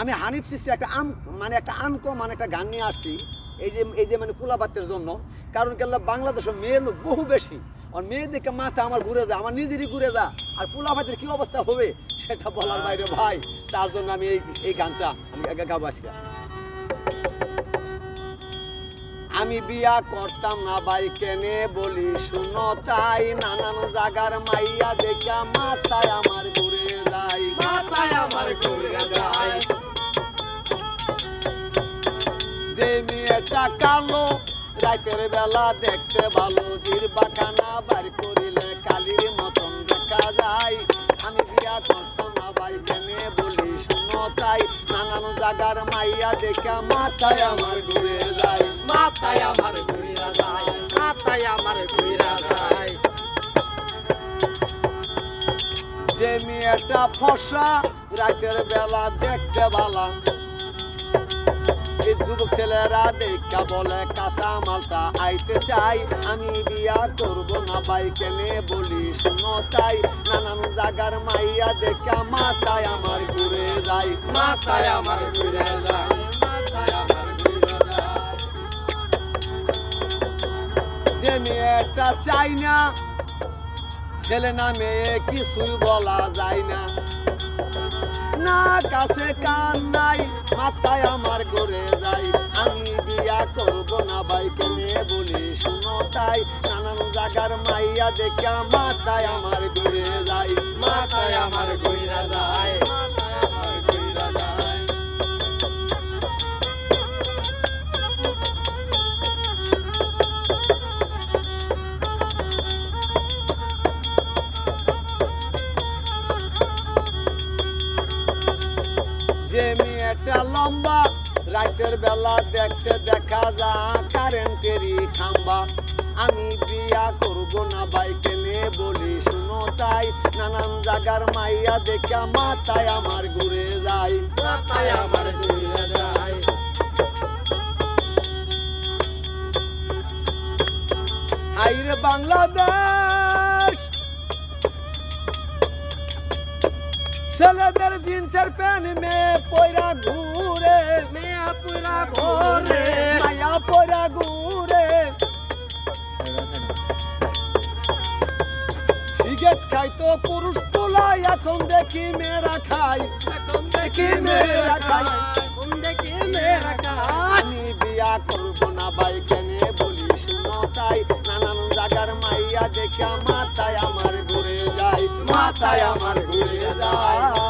আমি হানিফ সৃষ্টি একটা আন মানে একটা আনকো মানে একটা গান নিয়ে আসছি। এই যে এই যে মানে কুলাবাতের জন্য। কারণ কেল্লা বাংলাদেশের মেয়ের লোক বহু বেশি। আর মেয়েদেরকে মাথা আমার ঘুরে যায়, আমার নিজেরই ঘুরে যা আর পুলাবাতের কি অবস্থা হবে, সেটা বলার বাইরে ভাই। তার জন্য আমি এই এই গানটা আমি গাবো আজকে। আমি বিয়া করতাম না ভাই, কেনে বলি? শুনো তাই, নানান জাগার মাইয়া দেখা মাথায় মেয়েটা কালো। রাতের বেলা দেখতে ভালো। জির বাখানা বার করিলে কালির মতন দেখা যায়। আমি বিয়া করতাম না ভাই কেনে বলি শুনো তাই। নানান জাগার মাইয়া দেখা মাথায় আমার ঘুরে যায়। মাথায় আমার ঘুরে যায়, মাথায় আমার ঘুরে যায়। যে মেয়েটা ফসা, রাতের বেলা দেখতে ভালা। যুবক ছেলেরা দেখা বলে, কাঁচা মালটা আইতে চাই, আমি বিয়া করব না ভাই কেনে বলি, শুনো তাই, নানান জাগার মাইয়া দেখা মাথায় আমার ঘুরে যাই মাথায় আমার ঘুরে যায়, মাথায় আমার ঘুরে যায়। যে মেয়েটা চাই না, ছেলে না মেয়ে কিছুই বলা যায় না। না, কাছে কান নাই, মাথায় আমার ঘুরে যাই আমি বিয়া করব না ভাই, কেনে বলি, শুনো তাই। নানান জাগার মাইয়া দেখা মাথায় আমার ঘুরে যে মেয়েটা লম্বা। রাতের বেলা দেখতে দেখা যা কারেন্টেরই খাম্বা। আমি বিয়া করব না বাইকে নিয়ে বলি শুনো তাই। নানান জাগার মাইয়া দেখা মাথায় আমার ঘুরে যায়। মাথায় আমার ঘুরে যায়। হাইরে বাংলাদেশ! ছেলেদের জিন্সের প্যান্ট মেয়ে পয়রা ঘুরে মেয়া পুরা ঘরে মায়া পয়রা ঘুরে। সিগারেট খাই তো পুরুষ পোলাই এখন দেখি মেয়েরা খাই এখন দেখি মেয়েরা খায়। এখন দেখি মেয়েরা আমি বিয়া করব না ভাই কেনে বলি শুনো তাই। নানান জাগার মাইয়া দেখা আমার মাথায় আমার ঘুরে যায়।